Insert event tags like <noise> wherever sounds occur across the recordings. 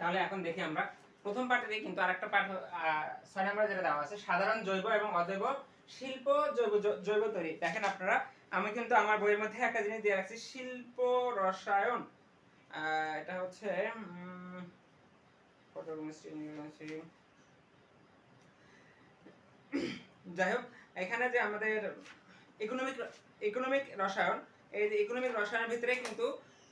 তাহলে এখন দেখি আমরা। প্রথম পার্টে কিন্তু আরেকটা পার্ট ছয় নম্বরে যেটা দেওয়া আছে, সাধারণ জৈব এবং অজৈব শিল্প জৈব জৈব তৈরি। দেখেন আপনারা, আমি কিন্তু আমার বইয়ের মধ্যে একটা জিনিস দিয়ে রাখছি, শিল্প রসায়ন। এটা হচ্ছে। যাই হোক, এখানে যে আমাদের ইকোনমিক ইকোনমিক রসায়ন, এই যে ইকোনমিক রসায়নের ভিতরে কিন্তু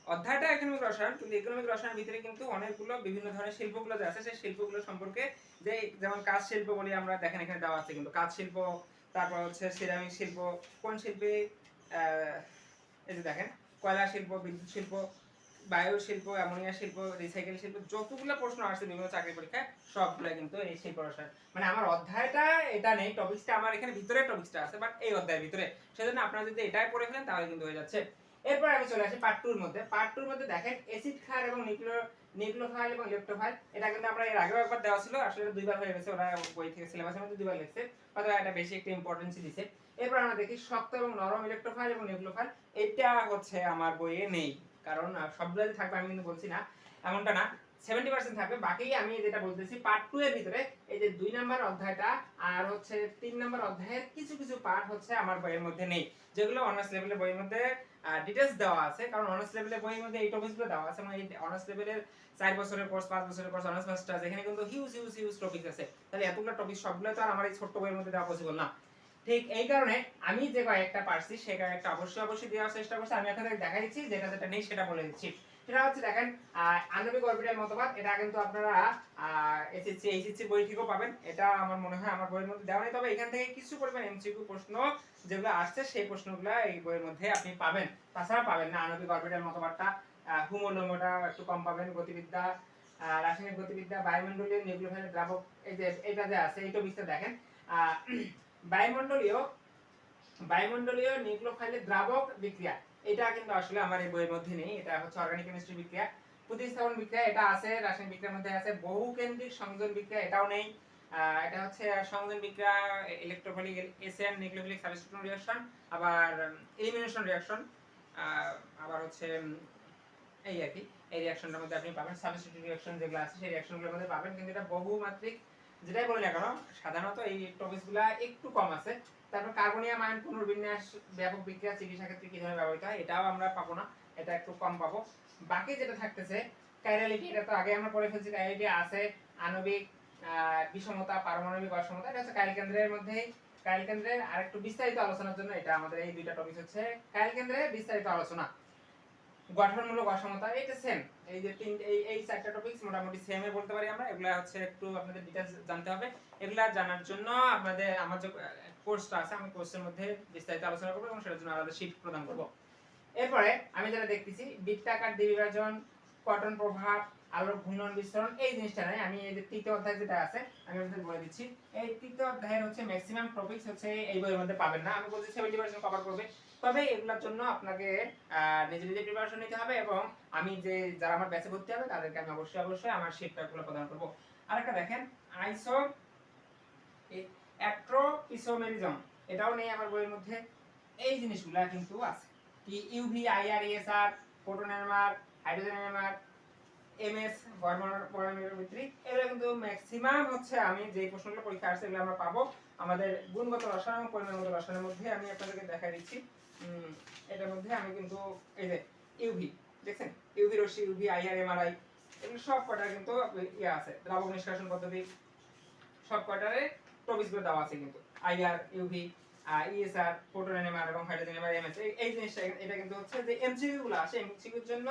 অধ্যায়টা ইকোনমিক রসায়ন, কিন্তু ইকোনমিক রসায়নের ভিতরে কিন্তু অনেকগুলো বিভিন্ন ধরনের শিল্পগুলো যে আছে, সেই শিল্পগুলো সম্পর্কে যে যেমন কাজ শিল্প বলি আমরা দেখেন এখানে দেওয়া আছে কিন্তু কাজ শিল্প, তারপর হচ্ছে সিরামিক শিল্প, কোন শিল্পে এই যে দেখেন কয়লা শিল্প, বিদ্যুৎ শিল্প, বায়ু শিল্প, অ্যামোনিয়া শিল্প রিসাইকেল শিল্প, যতগুলো প্রশ্ন আসছে বিভিন্ন চাকরি পরীক্ষায় সবগুলো কিন্তু এই শিল্প রসায়ন। মানে আমার অধ্যায়টা এটা নেই টপিকসটা আমার এখানে ভিতরে টপিকসটা আছে বাট এই অধ্যায়ের ভিতরে। সেজন্য আপনারা যদি এটাই পড়ে ফেলেন, তাহলে কিন্তু হয়ে যাচ্ছে। এরপর আমি চলে আসি পার্ট টুর মধ্যে। পার্ট টুর মধ্যে দেখেন অ্যাসিড ক্ষার এবং নিউক্লিয় নিউক্লিওফাইল এবং ইলেকট্রোফাইল এটা কিন্তু আমরা এর আগেও একবার দেওয়া ছিল, আসলে দুইবার হয়ে গেছে, ওরা বই থেকে সিলেবাসের মধ্যে দুইবার লিখছে, অথবা এটা বেশি একটা ইম্পর্টেন্স দিছে। এরপর আমরা দেখি শক্ত এবং নরম ইলেকট্রোফাইল এবং নিউক্লিওফাইল এটা হচ্ছে আমার বইয়ে নেই, কারণ সবগুলো থাকবে আমি কিন্তু বলছি না, এমনটা না। সেভেন্টি পার্সেন্ট থাকবে, বাকি আমি যেটা বলতেছি পার্ট টু এর ভিতরে, এই যে দুই নাম্বার অধ্যায়টা আর হচ্ছে তিন নাম্বার অধ্যায়ের কিছু কিছু পার্ট হচ্ছে আমার বইয়ের মধ্যে নেই, যেগুলো অনার্স লেভেলের বইয়ের মধ্যে ডিটেলস দেওয়া আছে। কারণ অনার্স লেভেলের বইয়ের মধ্যে এই টপিকসগুলো দেওয়া আছে। মানে অনার্স লেভেলের চার বছরের কোর্স পাঁচ বছরের কোর্স অনার্স মাস্টার্স এখানে কিন্তু হিউজ হিউজ হিউজ টপিক আছে। তাহলে এতগুলো টপিক সবগুলো তো আর আমার এই ছোট্ট বইয়ের মধ্যে দেওয়া পসিবল না। ঠিক এই কারণে আমি যে কয়েকটা পারছি, সে কয়েকটা অবশ্যই অবশ্যই দেওয়ার চেষ্টা করছি। আমি আপনাদের দেখা যেটা যেটা নেই সেটা বলে দিচ্ছি। সেটা হচ্ছে দেখেন আণবিক অরবিটাল মতবাদ। এটা কিন্তু আপনারা এসএসসি এইচএসসি বই থেকেও পাবেন। এটা আমার মনে হয় আমার বইয়ের মধ্যে দেওয়া নেই। তবে এখান থেকে কিছু পরিমাণ এমসিকিউ প্রশ্ন যেগুলো আসছে, সেই প্রশ্নগুলো এই বইয়ের মধ্যে আপনি পাবেন। তাছাড়া পাবেন না আণবিক অরবিটাল মতবাদটা। হুমোলোমোটা একটু কম পাবেন, গতিবিদ্যা রাসায়নিক গতিবিদ্যা, বায়ুমণ্ডলীয় নিউক্লিওফাইল দ্রাবক, এই যে, এটা যে আছে, এই টপিকটা দেখেন। বায়ুমণ্ডলীয় বায়ুমণ্ডলীয় নিউক্লিওফাইলের দ্রাবক বিক্রিয়া। এটা কিন্তু আসলে আমার এই বইয়ের মধ্যে নেই। এটা হচ্ছে অর্গানিক কেমিস্ট্রি বিক্রিয়া, প্রতিস্থাপন বিক্রিয়া, এটা আছে, রাসায়নিক বিক্রিয়ার মধ্যে আছে, বহুকেন্দ্রিক সংযোজন বিক্রিয়া, এটাও নেই। এটা হচ্ছে সংযোজন বিক্রিয়া electrophilic SN nucleophilic substitution reaction আবার এলিমিনেশন রিঅ্যাকশন আবার হচ্ছে এই আর কি, এই রিঅ্যাকশনটার মধ্যে আপনি পাবেন। সাবস্টিটিউট রিঅ্যাকশন যেগুলো আছে, সেই রিঅ্যাকশনগুলোর মধ্যে পাবেন। কিন্তু এটা বহুমাত্রিক যেটাই বলি না কেন, সাধারণত এই টপিকসগুলো একটু কম আছে। তারপর কার্বনিয়াম আয়ন পুনর্বিন্যাস, ব্যাপক বিক্রিয়া, চিকিৎসা ক্ষেত্রে কীভাবে ব্যবহৃত হয়, এটাও আমরা পাবো না, এটা একটু কম পাবো। বাকি যেটা থাকতেছে কাইরালিটি এটা তো আগে আমরা পড়ে ফেলছি কাইরালিটি আছে, আণবিক বিষমতা, পারমাণবিক অসমতা, এটা হচ্ছে কাইল কেন্দ্রের মধ্যেই কাইল কেন্দ্রের আরেকটু বিস্তারিত আলোচনার জন্য এটা আমাদের এই দুইটা টপিক হচ্ছে কাইল কেন্দ্রের বিস্তারিত আলোচনা। গঠনমূলক অসমতা এটা সেম এই যে তিন, এই এই চারটা টপিকস মোটামুটি সেমে বলতে পারি আমরা, এগুলা হচ্ছে একটু আপনাদের ডিটেলস জানতে হবে। এগুলা জানার জন্য আপনাদের, আমার যে কোর্সটা আছে, আমি কোর্সের মধ্যে বিস্তারিত আলোচনা করব এবং সেটার জন্য আলাদা শীট প্রদান করব। এরপরে আমি যেটা দেখতেছি, বৃত্তাকার দ্বিবিভাজন কটন প্রভাব আলোর ঘূর্ণন বিস্তরণ, এই জিনিসটা নাই। আমি এই যে তৃতীয় অধ্যায় যেটা আছে, আমি আপনাদের বলে দিচ্ছি। এই তৃতীয় অধ্যায়ের হচ্ছে ম্যাক্সিমাম টপিকস হচ্ছে এই বইয়ের মধ্যে পাবেন না। আমি বলছি সেভেন্টি পার্সেন্ট কভার করবে। তবে এগুলোর জন্য আপনাকে নিজে নিজে প্রিপারেশন নিতে হবে এবং আমি যে, যারা আমার ব্যাচে ভর্তি হবে, তাদেরকে আমি অবশ্যই অবশ্যই আমার শিটটাগুলো প্রদান করব। আরেকটা দেখেন আইসো অ্যাট্রোপিসোমেরিজম এটাও নেই আমার বইয়ের মধ্যে। এই জিনিসগুলা কিন্তু আছে। কি UV IR ESR proton NMR hydrogen NMR MS hormone পরমাণুভিত্তিক এগুলো কিন্তু ম্যাক্সিমাম হচ্ছে আমি যে প্রশ্নগুলো পরীক্ষা আসছে, এগুলো আমরা পাবো। আমাদের গুণগত রসায়ন এবং পরিমাণগত রসায়নের মধ্যে আমি আপনাদেরকে দেখাই দিচ্ছি। এটার মধ্যে আমি কিন্তু এই যে ইউভি দেখছেন? ইউভি রশ্মি ইউভি আইআর এগুলো সব কিন্তু ইয়ে আছে, দ্রাবক নিষ্কাশন পদ্ধতি। সব কটারে টপিকসগুলো দেওয়া আছে কিন্তু। আইআর ইউভি ইএসআর এবং হাইড্রোজেন এই জিনিসটা এটা কিন্তু হচ্ছে যে গুলো জন্য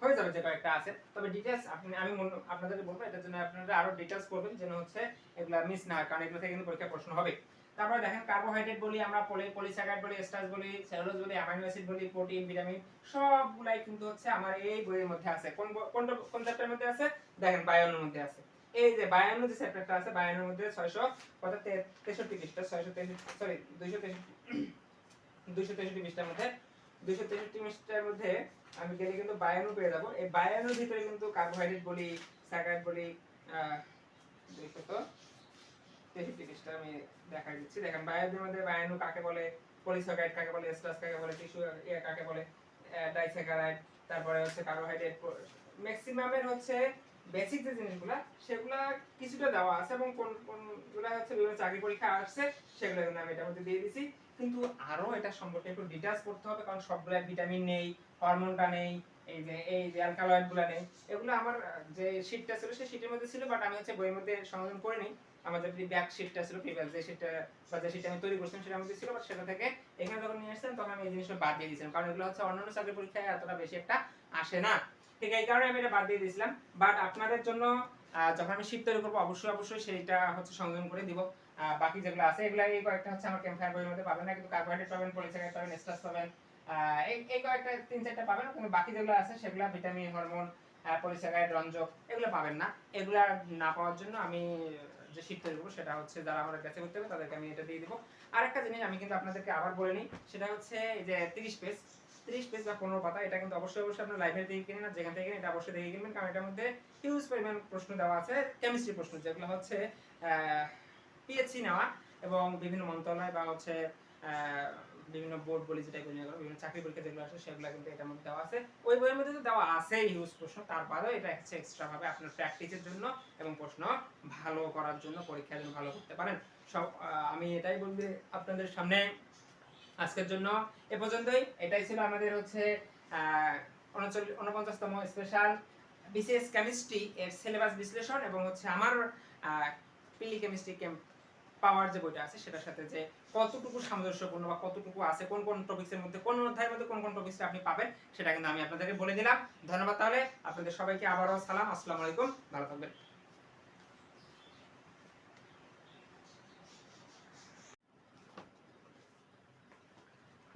হয়ে যাবে যে কয়েকটা আছে। তবে ডিটেলস আপনি, আমি আপনাদের বলব, এটার জন্য আপনারা আরও ডিটেলস করবেন যেন হচ্ছে এগুলা মিস না কারণ এগুলো থেকে কিন্তু পরীক্ষা প্রশ্ন হবে। তারপরে দেখেন কার্বোহাইড্রেট বলি আমরা পলি পলিস্যাকারাইড বলি স্টার্চ বলি সেলুলোজ বলি অ্যামাইনো অ্যাসিড বলি প্রোটিন ভিটামিন সবগুলাই কিন্তু হচ্ছে আমার এই বইয়ের মধ্যে আছে। কোন কোন কোন চ্যাপ্টারের মধ্যে আছে? দেখেন বায়োনের মধ্যে আছে। এই যে বায়ান্ন যে চ্যাপ্টারটা আছে বায়ান্নের মধ্যে ছয়শো কত তেষট্টি পৃষ্ঠা, ছয়শো তেষট্টি সরি দুইশো তেষট্টি <clears throat> দুইশো তেষট্টি পৃষ্ঠার মধ্যে, দুইশো তেষট্টি পৃষ্ঠার মধ্যে আমি গেলে কিন্তু বায়ান্ন পেয়ে যাব। এই বায়ান্নর ভিতরে কিন্তু কার্বোহাইড্রেট বলি স্যাকারাইড বলি দুইশো তেষট্টি আমি দেখা দিচ্ছি। দেখেন বায়োদের মধ্যে বায়ান্ন কাকে বলে? পলিস্যাকারাইড কাকে বলে? স্টার্চ কাকে বলে? টিস্যু কাকে বলে? ডাইস্যাকারাইড তারপরে হচ্ছে কার্বোহাইড্রেট ম্যাক্সিমামের হচ্ছে বেসিক যে জিনিসগুলো, সেগুলা কিছুটা দেওয়া আছে এবং কোন, কোনগুলা হচ্ছে বিভিন্ন চাকরি পরীক্ষা আসছে, সেগুলো কিন্তু আমি এটার মধ্যে দিয়ে দিছি। কিন্তু আরও এটা সম্পর্কে একটু ডিটেলস করতে হবে, কারণ সবগুলা ভিটামিন নেই হরমোনটা নেই এই যে এই যে অ্যালকালয়েডগুলা নেই, এগুলো আমার যে শীটটা ছিল সেই শীটের মধ্যে ছিল বাট আমি হচ্ছে বইয়ের মধ্যে সংযোজন করিনি। আমার যে ব্যাক শীটটা ছিল প্রিভিয়াস যে শীটটা বা যে শীটটা আমি তৈরি করছিলাম সেটার মধ্যে ছিল বাট সেটা থেকে এখানে যখন নিয়ে আসছেন তখন আমি এই জিনিসটা বাদ দিয়ে দিয়েছিলাম, কারণ এগুলো হচ্ছে অন্যান্য চাকরি পরীক্ষায় এতটা বেশি একটা আসে না। ঠিক এই কারণে আমি এটা বাদ দিয়ে দিয়েছিলাম বাট আপনাদের জন্য যখন আমি শীত তৈরি করব, অবশ্যই অবশ্যই সেইটা হচ্ছে সংযোজন করে দিব। বাকি যেগুলো আছে, এগুলো এই কয়েকটা হচ্ছে আমার ক্যাম্পায়ার বইয়ের মধ্যে পাবেন না, কিন্তু কার্বোহাইড্রেট পাবেন পলিস্যাকারাইড পাবেন স্টার্চ পাবেন এই কয়েকটা তিন চারটা পাবেন, কিন্তু বাকি যেগুলো আছে সেগুলো ভিটামিন, হরমোন পলিস্যাকারাইড রঞ্জক, এগুলো পাবেন না। এগুলো না পাওয়ার জন্য আমি যে তৈরি করব সেটা হচ্ছে যারা আমার কাছে করতে হবে, তাদেরকে আমি এটা দিয়ে দিব। আর একটা জিনিস আমি কিন্তু আপনাদেরকে আবার বলে নিই, সেটা হচ্ছে এই যে তিরিশ পেজ তিরিশ পেজ বা পনেরো পাতা, এটা কিন্তু অবশ্যই অবশ্যই আপনার লাইব্রেরি থেকে কিনেন আর যেখান থেকে এটা অবশ্যই দেখে কিনবেন, কারণ এটার মধ্যে হিউজ পরিমাণ প্রশ্ন দেওয়া আছে কেমিস্ট্রি প্রশ্ন, যেগুলো হচ্ছে পিএইচসি নেওয়া এবং বিভিন্ন মন্ত্রণালয় বা হচ্ছে বিভিন্ন বোর্ড বলি যেটা নিয়ে বিভিন্ন চাকরি পরীক্ষা যেগুলো আছে সেগুলো কিন্তু এটার মধ্যে দেওয়া আছে। ওই বইয়ের মধ্যে তো দেওয়া আছে হিউজ প্রশ্ন তারপরেও এটা হচ্ছে এক্সট্রা ভাবে আপনার প্র্যাকটিসের জন্য এবং প্রশ্ন ভালো করার জন্য, পরীক্ষার জন্য ভালো করতে পারেন। সব আমি এটাই বলতে আপনাদের সামনে আজকের জন্য। এ পর্যন্তই, এটাই ছিল আমাদের হচ্ছে উনচল্লিশ উনপঞ্চাশতম স্পেশাল বিসিএস কেমিস্ট্রি এর সিলেবাস বিশ্লেষণ এবং হচ্ছে আমার পিলি কেমিস্ট্রি ক্যাম্প পাওয়ার যে বইটা আছে সেটার সাথে যে কতটুকু সামঞ্জস্যপূর্ণ বা কতটুকু আছে, কোন কোন টপিক্সের মধ্যে, কোন অধ্যায়ের মধ্যে কোন কোন টপিক্সটা আপনি পাবেন, সেটা কিন্তু আমি আপনাদেরকে বলে দিলাম। ধন্যবাদ তাহলে, আপনাদের সবাইকে আবারও সালাম, আসসালামু আলাইকুম, ভালো থাকবেন।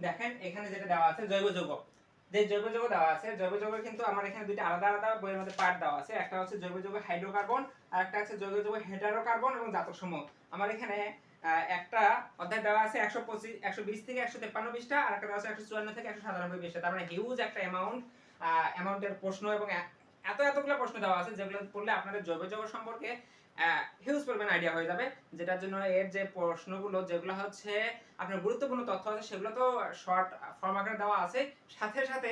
দেখেন, এখানে যেটা দেওয়া আছে, জৈব যৌগ। যে জৈব যৌগ দেওয়া আছে, জৈব যৌগ কিন্তু আমার এখানে দুইটা আলাদা আলাদা বইয়ের মধ্যে পার্ট দেওয়া আছে। একটা হচ্ছে জৈব যৌগ হাইড্রোকার্বন আর একটা হচ্ছে জৈব যৌগ হেটারোকার্বন এবং জাতক সমূহ। আমার এখানে একটা অধ্যায় দেওয়া আছে একশো পঁচিশ, একশো বিশ থেকে একশো তেপ্পান্ন পৃষ্ঠা, আর একটা দেওয়া আছে একশো চুয়ান্ন থেকে একশো সাতানব্বই পৃষ্ঠা। তার মানে হিউজ একটা অ্যামাউন্ট অ্যামাউন্টের প্রশ্ন এবং এত এতগুলো প্রশ্ন দেওয়া আছে যেগুলো পড়লে আপনাদের জৈব যৌগ সম্পর্কে হিউজ পরিমাণ আইডিয়া হয়ে যাবে। যেটার জন্য এর যে প্রশ্নগুলো, যেগুলো হচ্ছে আপনার গুরুত্বপূর্ণ তথ্য আছে, সেগুলো তো শর্ট ফর্ম আকারে দেওয়া আছে। সাথে সাথে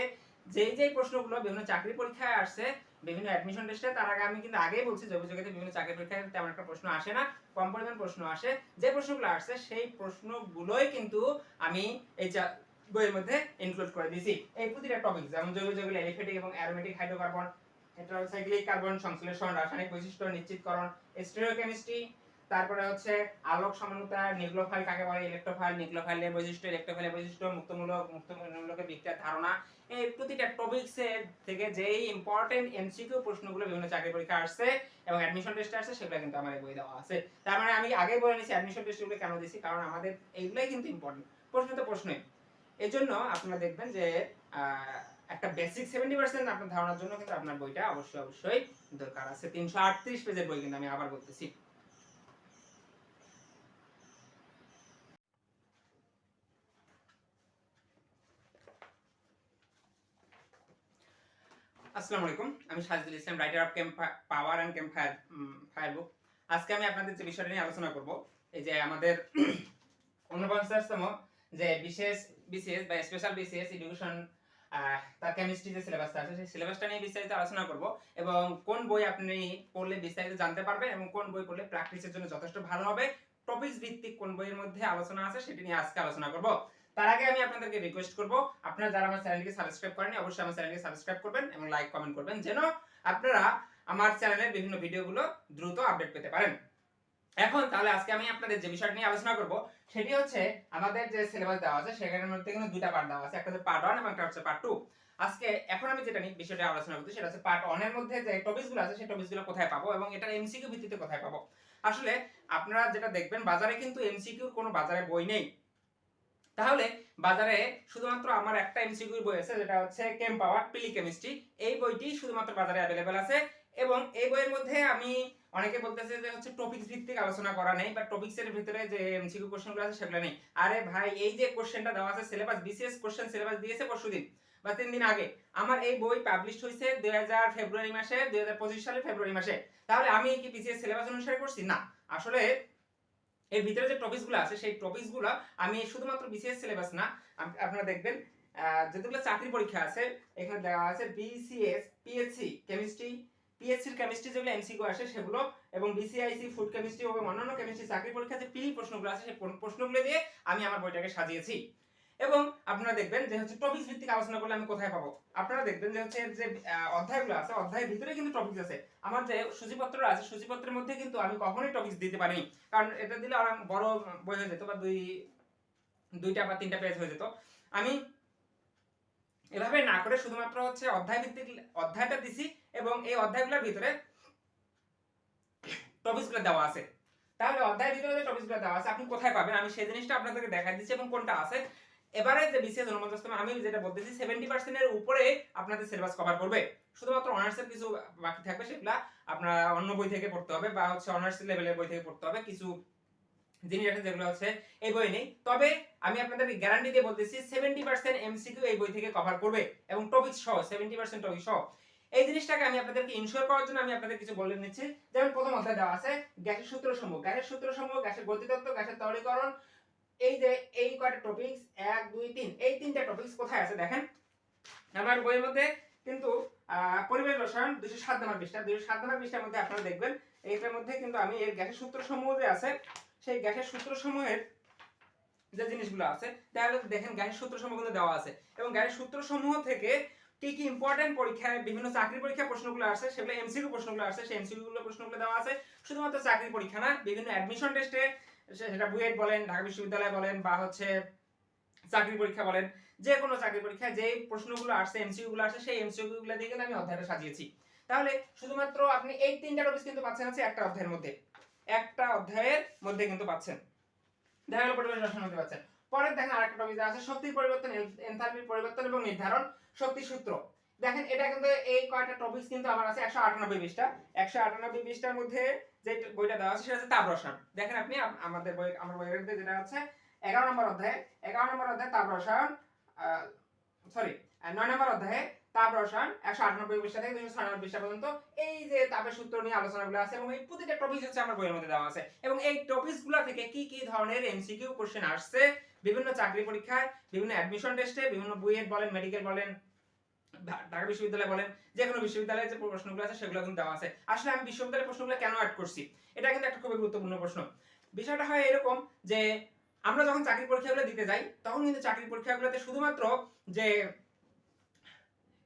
যেই যেই প্রশ্নগুলো বিভিন্ন চাকরি পরীক্ষায় আসছে বিভিন্ন অ্যাডমিশন টেস্টে তার আগে আমি কিন্তু আগেই বলছি জৈব জগতে বিভিন্ন চাকরি পরীক্ষায় তেমন একটা প্রশ্ন আসে না, কম পরিমাণ প্রশ্ন আসে। যে প্রশ্নগুলো আসছে, সেই প্রশ্নগুলোই কিন্তু আমি এই বইয়ের মধ্যে ইনক্লুড করে দিয়েছি। এই প্রতিটা টপিক যেমন জৈব যৌগগুলো এলিফেটিক এবং অ্যারোমেটিক হাইড্রোকার্বন হেটারোসাইক্লিক কার্বন সংশ্লেষণ, রাসায়নিক বৈশিষ্ট্য, নিশ্চিতকরণ স্টেরিওকেমিস্ট্রি তারপরে হচ্ছে আলোক সমানুতা, নিউক্লিওফাইল কাকে বলে? ইলেকট্রোফাইল, নিউক্লিওফাইলের বৈশিষ্ট্য, ইলেকট্রোফাইলের বৈশিষ্ট্য, মুক্তমূলক, মুক্তমূলকের বিক্রিয়ার ধারণা। এই প্রতিটা টপিকসের থেকে যেই ইম্পর্টেন্ট এমসিকিউ প্রশ্নগুলো বিভিন্ন চাকরি পরীক্ষা আসছে এবং অ্যাডমিশন টেস্টে আসছে, সেগুলো কিন্তু আমার এই বই দেওয়া আছে। তার মানে আমি আগেই বলে নিয়েছি অ্যাডমিশন টেস্টগুলো কেন দিয়েছি? কারণ আমাদের এইগুলোই কিন্তু ইম্পর্টেন্ট প্রশ্ন তো প্রশ্নই। এই জন্য আপনারা দেখবেন যে একটা বেসিক সেভেন্টি পার্সেন্ট আপনার ধারণার জন্য কিন্তু আপনার বইটা অবশ্যই অবশ্যই দরকার আছে। তিনশো আটত্রিশ পেজের বই কিন্তু আমি আবার বলতেছি। আসসালামু আলাইকুম। আমি Sajidul Islam writer of camp power and camp fire fire book আজকে আমি আপনাদের যে বিষয়টা নিয়ে আলোচনা করব, এই যে আমাদের ঊনপঞ্চাশতম যে বিশেষ বিসিএস বা স্পেশাল বিসিএস এডুকেশন তার কেমিস্ট্রি যে সিলেবাসটা আছে, সেই সিলেবাসটা নিয়ে বিস্তারিত আলোচনা করব এবং কোন বই আপনি পড়লে বিস্তারিত জানতে পারবেন এবং কোন বই পড়লে প্র্যাকটিসের জন্য যথেষ্ট ভালো হবে টপিকস ভিত্তিক কোন বইয়ের মধ্যে আলোচনা আছে সেটি নিয়ে আজকে আলোচনা করব। তার আগে আমি আপনাদেরকে রিকোয়েস্ট করব, আপনারা যারা আমার চ্যানেলকে সাবস্ক্রাইব করেনি অবশ্যই আমার চ্যানেলকে সাবস্ক্রাইব করবেন এবং লাইক কমেন্ট করবেন, যেন আপনারা আমার চ্যানেলের বিভিন্ন ভিডিওগুলো দ্রুত আপডেট পেতে পারেন। এখন তাহলে আজকে আমি আপনাদের যে বিষয়টা নিয়ে আলোচনা করব, সেটি হচ্ছে আমাদের যে সিলেবাস দেওয়া আছে সেখানের মধ্যে কিন্তু দুইটা পার্ট দেওয়া আছে, একটা হচ্ছে পার্ট ওয়ান এবং একটা হচ্ছে পার্ট টু আজকে এখন আমি যেটা নিয়ে বিষয়টা আলোচনা করছি, সেটা হচ্ছে পার্ট ওয়ানের মধ্যে যে টপিকসগুলো আছে, সেই টপিকসগুলো কোথায় পাবো এবং এটা এমসিকিউ ভিত্তিতে কোথায় পাবো? আসলে আপনারা যেটা দেখবেন, বাজারে কিন্তু এমসিকিউর কোনো বাজারে বই নেই। তাহলে বাজারে শুধুমাত্র আমার একটা এমসিকিউ বই আছে, যেটা হচ্ছে কেম পাওয়ার পিলি কেমিস্ট্রি এই বইটি শুধুমাত্র বাজারে অ্যাভেলেবেল আছে এবং এই বইয়ের মধ্যে আমি অনেকে বলতেছে যে হচ্ছে টপিকস ভিত্তিক আলোচনা করা নেই বা টপিকস এর ভিতরে যে এমসিকিউ কোশ্চেনগুলো আছে সেগুলো নেই। আরে ভাই, এই যে কোশ্চেনটা দেওয়া আছে সিলেবাস বিসিএস কোশ্চেন সিলেবাস দিয়েছে পরশুদিন, বা তিন দিন আগে। আমার এই বই পাবলিশ হয়েছে দুই হাজার ফেব্রুয়ারি মাসে দুই হাজার পঁচিশ সালের ফেব্রুয়ারি মাসে। তাহলে আমি কি বিসিএস সিলেবাস অনুসারে করছি? না। আসলে এর ভিতরে যে টপিকসগুলো আছে, সেই টপিকসগুলো আমি শুধুমাত্র বিসিএস সিলেবাস না, আপ- আপনারা দেখবেন যেগুলো চাকরি পরীক্ষা আছে, এখানে দেওয়া আছে বিসিএস পিএসসি কেমিস্ট্রি পিএসসির কেমিস্ট্রি যেগুলো এমসিকিউ আসে সেগুলো এবং বিসিআইসি ফুড কেমিস্ট্রি এবং অন্যান্য কেমিস্ট্রি চাকরি পরীক্ষা যে প্রি প্রশ্নগুলো আছে সেই প্র- প্রশ্নগুলো দিয়ে আমি আমার বইটাকে সাজিয়েছি। এবং আপনারা দেখবেন যে হচ্ছে টপিক ভিত্তিক আলোচনা করলে আমি কোথায় পাবো? আপনারা দেখবেন যে হচ্ছে যে অধ্যায়গুলো আছে, অধ্যায়ের ভিতরে কিন্তু টপিক আছে। আমার যে সূচিপত্র আছে, সূচিপত্রের মধ্যে কিন্তু আমি কখনোই টপিক দিতে পারিনি কারণ এটা দিলে অনেক বড় বই হয়ে যেত বা দুই, দুইটা বা তিনটা পেজ হয়ে যেত। আমি এভাবে না করে শুধুমাত্র হচ্ছে অধ্যায় ভিত্তিক, অধ্যায়টা দিছি এবং এই অধ্যায়গুলোর ভিতরে টপিকসগুলো দেওয়া আছে। তাহলে অধ্যায়ের ভিতরে যে টপিকসগুলো দেওয়া আছে, আপনি কোথায় পাবেন? আমি সেই জিনিসটা আপনাদেরকে দেখা দিচ্ছি এবং কোনটা আছে। এবারে যে বিসিএস অনুমোদন আমি যেটা বলতেছি সেভেন্টি পার্সেন্টের উপরে আপনাদের সিলেবাস কভার করবে। শুধুমাত্র অনার্সের কিছু বাকি থাকবে, সেগুলা আপনার অন্য বই থেকে পড়তে হবে বা হচ্ছে অনার্স লেভেলের বই থেকে পড়তে হবে। কিছু জিনিস আছে যেগুলো হচ্ছে এই বই নেই। তবে আমি আপনাদেরকে গ্যারান্টি দিয়ে বলতেছি সেভেন্টি পার্সেন্ট এমসিকিউ এই বই থেকে কভার করবে এবং টপিক সহ সেভেন্টি পার্সেন্ট টপিক সহ। এই জিনিসটাকে আমি আপনাদেরকে ইনশিওর করার জন্য আমি আপনাদের কিছু বলে নিচ্ছি। যেমন প্রথম অধ্যায় দেওয়া আছে, গ্যাসের সূত্র সমূহ। গ্যাসের সূত্র সমূহ, গ্যাসের গতিতত্ত্ব, গ্যাসের তরলীকরণ এই যে এই কয়টা টপিকস এক, দুই, তিন। এই তিনটা টপিকস কোথায় আছে দেখেন? আমার বইয়ের মধ্যে কিন্তু পরিবেশ রসায়ন দুশো সাত নাম্বার পৃষ্ঠা। দুশো সাত নাম্বার পৃষ্ঠার মধ্যে আপনারা দেখবেন এইটার মধ্যে কিন্তু আমি এর গ্যাসের সূত্র সমূহ যে আছে, সেই গ্যাসের সূত্র সমূহের যে জিনিসগুলো আছে, তাহলে দেখেন গ্যাসের সূত্র সমূহ কিন্তু দেওয়া আছে। এবং গ্যাসের সূত্র সমূহ থেকে কি কি ইম্পর্টেন্ট পরীক্ষায়, বিভিন্ন চাকরি পরীক্ষা প্রশ্নগুলো আসে, সেগুলো এমসিকিউ প্রশ্নগুলো আসে, সেই এমসিকিউ গুলো প্রশ্নগুলো দেওয়া আছে। শুধুমাত্র চাকরি পরীক্ষা না, বিভিন্ন অ্যাডমিশন টেস্টে সেটা বুয়েট বলেন ঢাকা বিশ্ববিদ্যালয় বলেন বা হচ্ছে চাকরি পরীক্ষা বলেন যে কোনো চাকরি পরীক্ষায় যে প্রশ্নগুলো আসছে গুলো আসে সেই এমসিকিউ গুলো দিয়ে কিন্তু আমি অধ্যায়টা সাজিয়েছি তাহলে শুধুমাত্র আপনি এই তিনটা টপিক কিন্তু পাচ্ছেন হচ্ছে একটা অধ্যায়ের মধ্যে একটা অধ্যায়ের মধ্যে কিন্তু পাচ্ছেন দেখা গেল পরিবেশ রসায়ন মধ্যে পাচ্ছেন পরের দেখেন আরেকটা টপিক আছে শক্তির পরিবর্তন এনথালপির পরিবর্তন এবং নির্ধারণ শক্তি সূত্র দেখেন, এটা কিন্তু এই কয়টা টপিকস কিন্তু আমার আছে, একশো আটানব্বই পৃষ্ঠা। একশো আটানব্বই পৃষ্ঠার মধ্যে যে বইটা দেওয়া আছে, সেটা হচ্ছে তাপ রসায়ন। দেখেন আপনি আমাদের বই, আমার বইয়ের মধ্যে যেটা আছে, এগারো নম্বর অধ্যায়, এগারো নম্বর অধ্যায় তাপ রসায়ন সরি নয় নম্বর অধ্যায়ে তাপ রসায়ন, একশো আটানব্বই পৃষ্ঠা থেকে দুশো ছয়ানব্বই পৃষ্ঠা পর্যন্ত এই যে তাপের সূত্র নিয়ে আলোচনাগুলো আছে এবং এই প্রতিটা টপিক হচ্ছে আমার বইয়ের মধ্যে দেওয়া আছে। এবং এই টপিকসগুলো থেকে কি কি ধরনের এমসিকিউ কোশ্চেন আসছে, বিভিন্ন চাকরি পরীক্ষায়, বিভিন্ন অ্যাডমিশন টেস্টে বিভিন্ন বুয়েট বলেন মেডিকেল বলেন ঢাকা বিশ্ববিদ্যালয় বলেন যে কোনো বিশ্ববিদ্যালয়ের যে প্রশ্নগুলো আছে সেগুলো কিন্তু দেওয়া আছে। আসলে আমি বিশ্ববিদ্যালয়ের প্রশ্নগুলো কেন অ্যাড করছি? এটা কিন্তু একটা খুবই গুরুত্বপূর্ণ প্রশ্ন। বিষয়টা হয় এরকম যে, আমরা যখন চাকরি পরীক্ষাগুলো দিতে যাই, তখন কিন্তু চাকরি পরীক্ষাগুলোতে শুধুমাত্র যে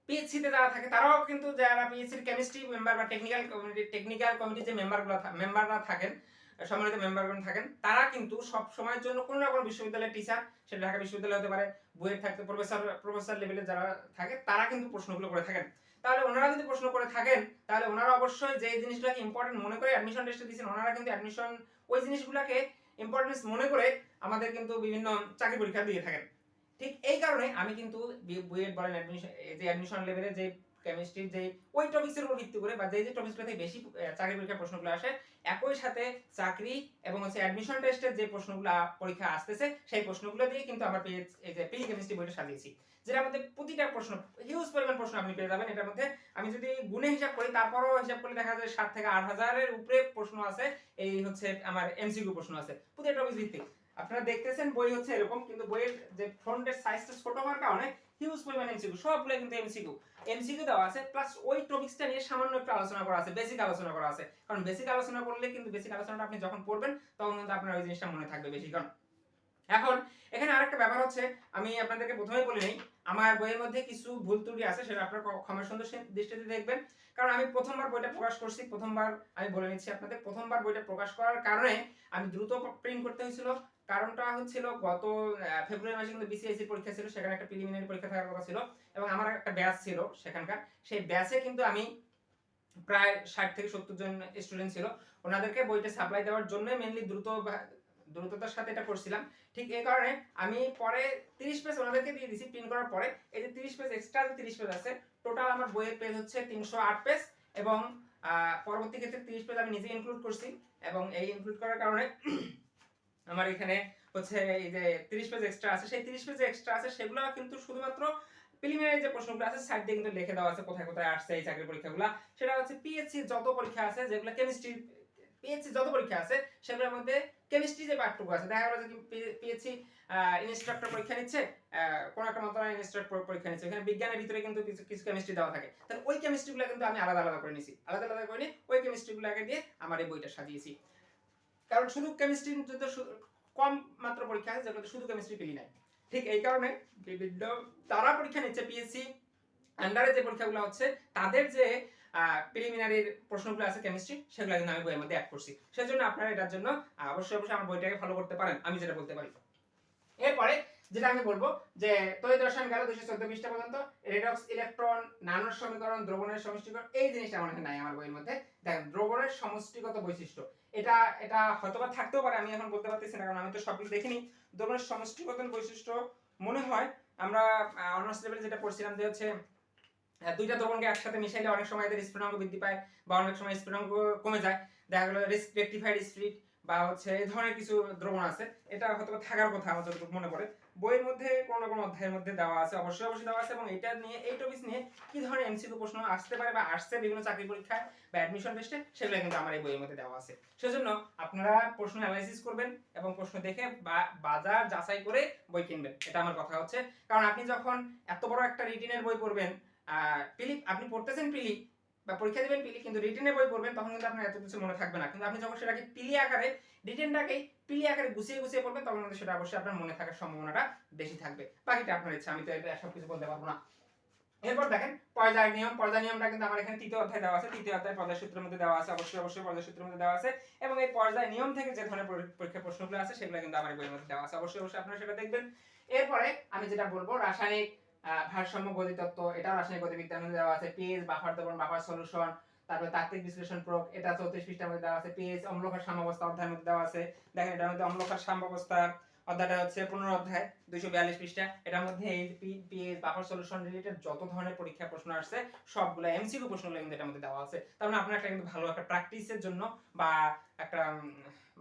পিএইচসি তে যারা থাকে, তারাও কিন্তু যারা পিএইচসির কেমিস্ট্রি মেম্বার বা টেকনিক্যাল কমিটি টেকনিক্যাল কমিটির যে মেম্বারগুলো মেম্বাররা থাকেন সম্মানিত মেম্বারগণ থাকেন, তারা কিন্তু সব সময়ের জন্য কোনো না কোনো বিশ্ববিদ্যালয়ের টিচার সেটা ঢাকা বিশ্ববিদ্যালয় হতে পারে, বুয়েট থাকতে প্রফেসর প্রফেসর লেভেলে যারা থাকে, তারা কিন্তু প্রশ্নগুলো করে থাকেন। তাহলে ওনারা যদি প্রশ্ন করে থাকেন, তাহলে ওনারা অবশ্যই যে জিনিসগুলোকে ইম্পর্টেন্ট মনে করে অ্যাডমিশন টেস্টে দিয়েছেন, ওনারা কিন্তু অ্যাডমিশন ওই জিনিসগুলোকে ইম্পর্টেন্স মনে করে আমাদের কিন্তু বিভিন্ন চাকরি পরীক্ষা দিয়ে থাকেন। ঠিক এই কারণে আমি কিন্তু বুয়েট বলেন অ্যাডমিশন যে অ্যাডমিশন লেভেলে যে কেমিস্ট্রির যে ওই টপিক্সের উপর ভিত্তি করে বা যে যে টপিকসগুলো থেকে বেশি চাকরি পরীক্ষার প্রশ্নগুলো আসে, একই সাথে চাকরি এবং হচ্ছে অ্যাডমিশন টেস্টের যে প্রশ্নগুলো পরীক্ষা আসতেছে, সেই প্রশ্নগুলো দিয়ে কিন্তু আমরা এই যে পিলি কেমিস্ট্রি বইটা সাজিয়েছি। যেটার মধ্যে প্রতিটা প্রশ্ন হিউজ পরিমাণ প্রশ্ন আপনি পেয়ে যাবেন। এটার মধ্যে আমি যদি গুণে হিসাব করি, তারপরও হিসাব করলে দেখা যায় সাত থেকে আট হাজারের উপরে প্রশ্ন আছে, এই হচ্ছে আমার এমসিকিউ প্রশ্ন আছে। প্রতিটা টপিক ভিত্তিক। আপনারা দেখতেছেন বই হচ্ছে এরকম, কিন্তু বইয়ের যে ফ্রন্টের সাইজটা ছোট হওয়ার কারণে হিউজ পরিমাণ এমসিকিউ সবগুলো কিন্তু এমসিকিউ এমসিকিউ দেওয়া আছে প্লাস ওই টপিকসটা নিয়ে সামান্য একটু আলোচনা করা আছে বেসিক আলোচনা করা আছে। কারণ বেসিক আলোচনা করলে কিন্তু বেসিক আলোচনাটা আপনি যখন পড়বেন, তখন কিন্তু আপনার ওই জিনিসটা মনে থাকবে বেশিক্ষণ এখন এখানে আরেকটা ব্যাপার হচ্ছে, আমি আপনাদেরকে প্রথমেই বলে নেই, আমার বইয়ের মধ্যে কিছু ভুল ত্রুটি আছে, সেটা আপনারা ক্ষমা সুন্দর দৃষ্টিতে দেখবেন। কারণ আমি প্রথমবার বইটা প্রকাশ করছি, প্রথমবার আমি বলে নিচ্ছি আপনাদের, প্রথমবার বইটা প্রকাশ করার কারণে আমি দ্রুত প্রিন্ট করতে হয়েছিল কারণটা হচ্ছিল গত ফেব্রুয়ারি মাসে কিন্তু বিসিএসসি পরীক্ষা ছিল, সেখানে একটা প্রিলিমিনারি পরীক্ষা থাকার কথা ছিল, এবং আমার একটা ব্যাচ ছিল সেখানকার। সেই ব্যাচে কিন্তু আমি প্রায় ষাট থেকে সত্তর জন স্টুডেন্ট ছিল। ওনাদেরকে বইটা সাপ্লাই দেওয়ার জন্য মেনলি দ্রুত দ্রুততার সাথে এটা করছিলাম। ঠিক এই কারণে আমি পরে তিরিশ পেজ ওনাদেরকে দিয়ে দিছি প্রিন্ট করার পরে এই যে তিরিশ পেজ এক্সট্রা যে তিরিশ পেজ আছে টোটাল আমার বইয়ের পেজ হচ্ছে তিনশো আট পেজ এবং পরবর্তী ক্ষেত্রে তিরিশ পেজ আমি নিজে ইনক্লুড করছি এবং এই ইনক্লুড করার কারণে আমার এখানে হচ্ছে এই যে তিরিশ পেজ এক্সট্রা আছে, সেই তিরিশ পেজ এক্সট্রা আছে, সেগুলো কিন্তু শুধুমাত্র প্রিলিমিনারি যে প্রশ্নগুলো আছে সাইড দিয়ে কিন্তু লিখে দেওয়া আছে কোথায় কোথায় আসছে এই চাকরি পরীক্ষাগুলো। সেটা হচ্ছে পিএসসি যত পরীক্ষা আছে, যেগুলো কেমিস্ট্রি পিএসসি যত পরীক্ষা আছে, সেগুলোর মধ্যে কেমিস্ট্রি যে পার্টটুকু আছে, দেখা গেলো যে পিএইচসি ইনস্ট্রাক্টর পরীক্ষা নিচ্ছে কোনো একটা মন্ত্রণালয় ইনস্ট্রাক্টর পরীক্ষা নিচ্ছে, এখানে বিজ্ঞানের ভিতরে কিন্তু কিছু কিছু কেমিস্ট্রি দেওয়া থাকে। তাহলে ওই কেমিস্ট্রিগুলো কিন্তু আমি আলাদা আলাদা করে নিছি। আলাদা আলাদা করে নিয়ে ওই কেমিস্ট্রিগুলোকে দিয়ে আমার এই বইটা সাজিয়েছি। কারণ শুধু কেমিস্ট্রি কম মাত্র পরীক্ষা আছে যেগুলোতে শুধু কেমিস্ট্রি পেলি নাই। ঠিক এই কারণে বিভিন্ন তারা পরীক্ষা নিচ্ছে পিএসসি আন্ডারে যে পরীক্ষাগুলো হচ্ছে, তাদের যে প্রিলিমিনারির প্রশ্নগুলো আছে কেমিস্ট্রি সেগুলো কিন্তু আমি বইয়ের মধ্যে অ্যাড করছি। সেজন্য আপনারা এটার জন্য অবশ্যই অবশ্যই আমার বইটাকে ফলো করতে পারেন, আমি যেটা বলতে পারি। যেটা আমি বলব যে তৈরি দর্শন গেল দুশো চোদ্দ পৃষ্ঠা পর্যন্ত। রেডক্স ইলেকট্রন নানোর সমীকরণ দ্রবণের সমষ্টিকরণ, এই জিনিসটা আমার নাই আমার বইয়ের মধ্যে। দেখেন, দ্রবণের সমষ্টিগত বৈশিষ্ট্য। এটা এটা হয়তোবা থাকতেও পারে, আমি এখন বলতে পারতেছি না, কারণ আমি তো সবগুলো দেখিনি। দ্রবণের সমষ্টিগত বৈশিষ্ট্য মনে হয়, আমরা অনার্স লেভেলে যেটা পড়ছিলাম যে হচ্ছে দুইটা দ্রবণকে একসাথে মিশাইলে অনেক সময় এদের স্ফুটনাঙ্ক বৃদ্ধি পায় বা অনেক সময় স্ফুটনাঙ্ক কমে যায়। দেখা গেলো রেক্টিফাইড স্পিরিট বা হচ্ছে এই ধরনের কিছু দ্রবণ আছে। এটা হয়তো থাকার কথা আমার যতটুকু মনে পড়ে। বইয়ের মধ্যে কোনো না কোনো অধ্যায়ের মধ্যে দেওয়া আছে অবশ্যই অবশ্যই দেওয়া আছে এবং এটা নিয়ে এই টপিক নিয়ে কি ধরনের এমসিকিউ প্রশ্ন আসতে পারে বা আসছে বিভিন্ন চাকরি পরীক্ষায় বা অ্যাডমিশন টেস্টে সেগুলো কিন্তু আমার এই বইয়ের মধ্যে দেওয়া আছে। সেজন্য আপনারা প্রশ্ন অ্যানালাইসিস করবেন এবং প্রশ্ন দেখে বা- বাজার যাচাই করে বই কিনবেন এটা আমার কথা হচ্ছে। কারণ আপনি যখন এত বড় একটা রিটিনের বই পড়বেন আহ, পিলি আপনি পড়তেছেন পিলি বা পরীক্ষা দেবেন পিলি কিন্তু রিটেনের বই পড়বেন তখন কিন্তু আপনার এত কিছু মনে থাকবে না। কিন্তু আপনি যখন সেটাকে পিলি আকারে রিটেনটাকেই পিলি আকারে গুছিয়ে গুছিয়ে পড়বেন তখন কিন্তু সেটা অবশ্যই আপনার মনে থাকার সম্ভাবনাটা বেশি থাকবে। বাকিটা আপনার ইচ্ছা, আমি তো এটা সব কিছু বলতে পারব না। এরপর দেখেন পর্যায় নিয়ম পর্যায় নিয়মটা কিন্তু আমার এখানে তৃতীয় অধ্যায় দেওয়া আছে, তৃতীয় অধ্যায় পর্যায় সূত্রের মধ্যে দেওয়া আছে, অবশ্যই অবশ্যই পর্যায় সূত্রের মধ্যে দেওয়া আছে, এবং এই পর্যায় নিয়ম থেকে যে ধরনের পরীক্ষা প্রশ্নগুলো আছে, সেগুলো কিন্তু আমার বইয়ের মধ্যে দেওয়া আছে, অবশ্যই অবশ্যই আপনারা সেটা দেখবেন। এরপরে আমি যেটা বলব, রাসায়নিক ভারসাম্য গতিতত্ত্ব, এটা রাসায়নিক গতিবিদ্যার মধ্যে দেওয়া আছে পিএইচ বাফার দ্রবণ, বাফার সলিউশন তারপরে তাত্ত্বিক বিশ্লেষণ প্রয়োগ এটা চৌত্রিশ পৃষ্ঠার মধ্যে দেওয়া আছে পিএইচ অম্লক্ষার সাম্যাবস্থা অধ্যায়ের মধ্যে দেওয়া আছে। দেখেন এটার মধ্যে অম্লক্ষার সাম্যাবস্থা, অধ্যায়টা হচ্ছে পনেরো অধ্যায়, দুইশো বিয়াল্লিশ পৃষ্ঠা। এটার মধ্যে এই পিএইচ বাফার সলিউশন রিলেটেড যত ধরনের পরীক্ষা প্রশ্ন আসছে, সবগুলো এমসিকিউ প্রশ্নগুলো কিন্তু এটার মধ্যে দেওয়া আছে। তার মানে আপনার একটা কিন্তু ভালো একটা প্র্যাকটিসের জন্য বা একটা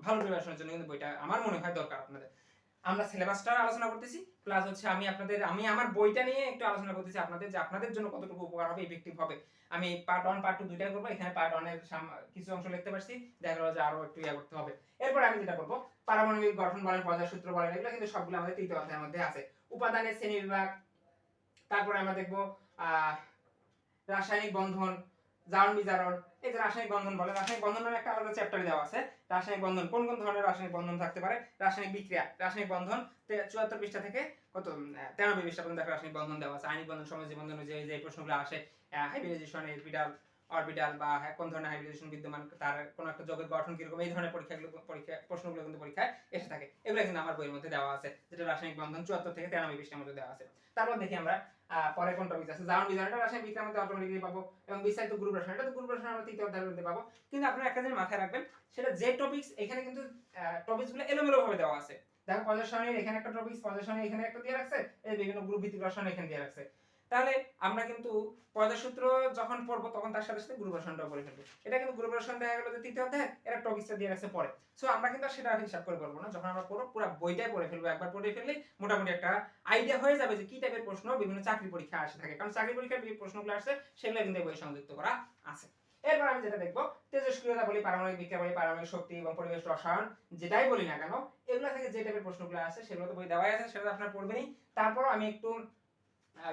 ভালো প্রিপারেশনের জন্য কিন্তু বইটা আমার মনে হয় দরকার আপনাদের। আমরা সিলেবাসটা আলোচনা করতেছি। প্লাস হচ্ছে আমি আপনাদের, আমি আমার বইটা নিয়ে একটু আলোচনা করতেছি আপনাদের, যে আপনাদের জন্য কতটুকু উপকার হবে ইফেক্টিভ হবে। আমি পার্ট ওয়ান পার্ট টু দুইটাই করব, এখানে পার্ট ওয়ানের কিছু অংশ লিখতে পারছি, দেখা গেলো যে আরও একটু ইয়া করতে হবে। এরপর আমি যেটা করব, পারমাণবিক গঠন বলেন পর্যায় সূত্র বলেন, এগুলো কিন্তু সবগুলো আমাদের তৃতীয় অধ্যায়ের মধ্যে আছে। উপাদানের শ্রেণি বিভাগ, তারপরে আমরা দেখব রাসায়নিক বন্ধন, জারণ বিজারণ এই যে রাসায়নিক বন্ধন বলে, রাসায়নিক বন্ধন নামে একটা আলাদা চ্যাপ্টারে দেওয়া আছে। রাসায়নিক বন্ধন কোন কোন ধরনের রাসায়নিক বন্ধন থাকতে পারে? রাসায়নিক বিক্রিয়া, রাসায়নিক বন্ধন চুয়াত্তর পৃষ্ঠা থেকে কত তেরো পৃষ্ঠা পর্যন্ত রাসায়নিক বন্ধন দেওয়া আছে। আইনিক বন্ধন সমাজ বন্ধন যে যে প্রশ্নগুলো আসে হাইব্রিডাইজেশন এরবিডাল অরবিটাল বা হ্যাঁ, কোন ধরনের হাইব্রিডাইজেশন বিদ্যমান তার কোন একটা যোগের গঠন কীরকম এই ধরনের পরীক্ষাগুলো পরীক্ষা প্রশ্নগুলো কিন্তু পরীক্ষায় এসে থাকে। এগুলো কিন্তু আমার বইয়ের মধ্যে দেওয়া আছে যেটা রাসায়নিক বন্ধন চুয়াত্তর থেকে তেরানব্বই পৃষ্ঠার মধ্যে দেওয়া আছে। তারপর দেখি আমরা পরে কোন টপিক আছে? জারণ বিজারণটা রাসায়নিক বিক্রিয়ার মধ্যে অটোমেটিকলি পাবো এবং বিস্তারিত গ্রুপ রসায়ন এটা তো গ্রুপ রসায়ন আমরা তৃতীয় অধ্যায়ের মধ্যে পাবো। কিন্তু আপনারা একটা জিনিস মাথায় রাখবেন সেটা যে টপিকস এখানে কিন্তু টপিকসগুলো এলোমেলো ভাবে দেওয়া আছে। দেখো পর্যায়সারণীর এখানে একটা টপিকস পর্যায়সারণী এখানে একটা দিয়ে রাখছে এই বিভিন্ন গ্রুপ ভিত্তিক রসায়ন এখানে দিয়ে রাখছে। তাহলে আমরা কিন্তু পর্যায়সূত্র যখন পড়ব, তখন তার সাথে সাথে রসায়নটাও পড়ে ফেলব। এটা কিন্তু রসায়ন দেখা গেলো যে তৃতীয় অধ্যায়, এরা টপিকসটা দিয়ে রাখছে পরে। সো আমরা কিন্তু সেটা হিসাব করে পড়ব না। যখন আমরা পড়ব, পুরো বইটাই পড়ে ফেলব। একবার পড়ে ফেললে মোটামুটি একটা আইডিয়া হয়ে যাবে যে কি টাইপের প্রশ্ন বিভিন্ন চাকরি পরীক্ষা আসে থাকে। কারণ চাকরি পরীক্ষার যে প্রশ্নগুলো আসছে সেগুলো কিন্তু বই সংযুক্ত করা আছে। এরপর আমি যেটা দেখব, তেজস্ক্রিয়তা বলি, পারমাণবিক বিক্রিয়া বলি, পারমাণবিক শক্তি এবং পরিবেশ রসায়ন, যেটাই বলি না কেন, এগুলো থেকে যে টাইপের প্রশ্নগুলো আসে, সেগুলো তো বই দেওয়াই আছে, সেটা আপনার পড়বেনই। তারপর আমি একটু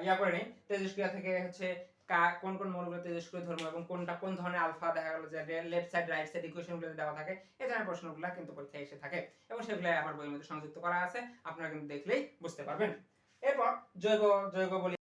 ইয়া করে নেই। তেজস্ক্রিয়া থেকে হচ্ছে কোন কোন মৌলগুলো তেজস্ক্রিয় ধর্ম এবং কোনটা, কোন ধরনের আলফা দেখা গেল যে লেফট সাইড রাইট সাইড ইকুয়েশনগুলো দেওয়া থাকে, এই ধরনের প্রশ্নগুলো কিন্তু পরীক্ষায় এসে থাকে এবং সেগুলো আমার বইয়ের মধ্যে সংযুক্ত করা আছে। আপনারা কিন্তু দেখলেই বুঝতে পারবেন। এরপর জৈব জৈব বলি